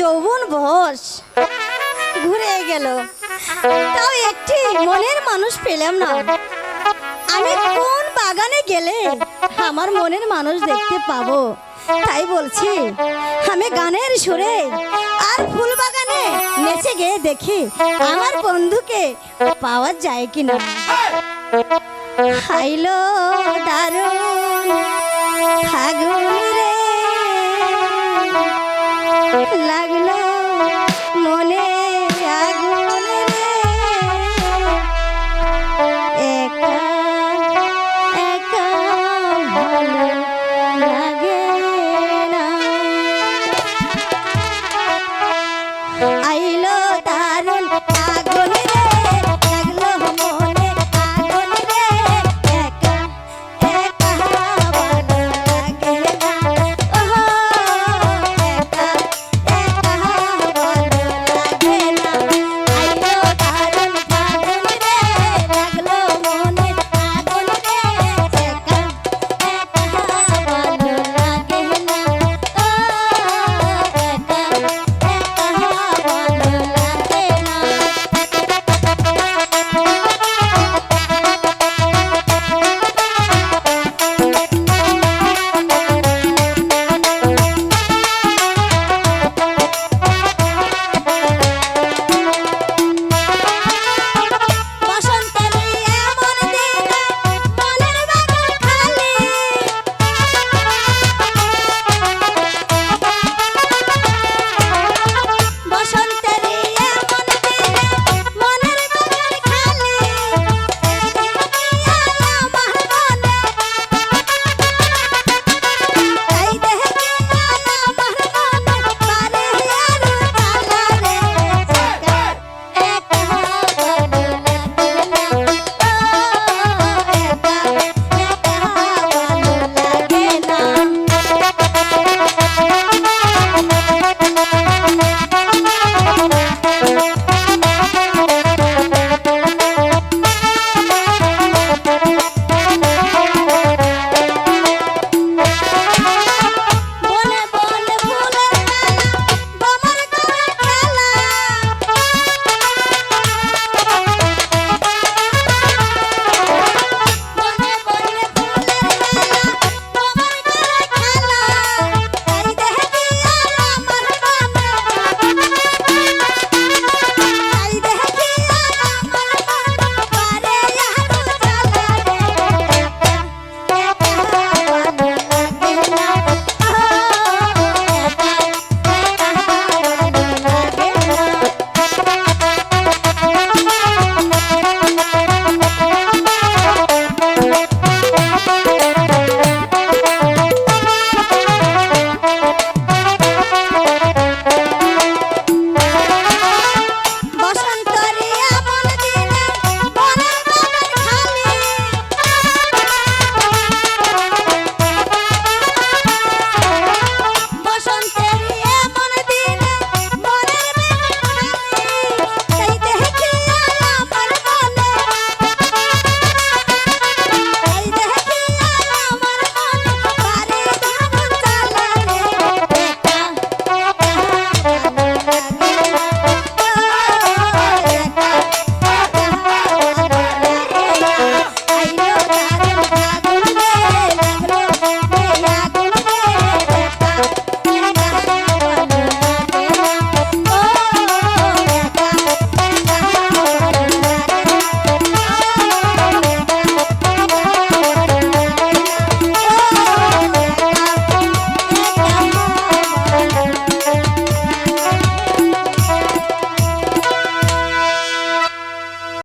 যৌবন বস ঘুরে গেল। তাও একটি মনের মানুষ পেলাম না। আমি কোন বাগানে গেলে আমার মনের মানুষ দেখতে পাবো? তাই বলছি, আমি গানের সুরে আর ফুল বাগানে নেচে গিয়ে দেখি আমার বন্ধুকে পাওয়া যায় কিনা। খাইলো দারুণ, ফাগুন রে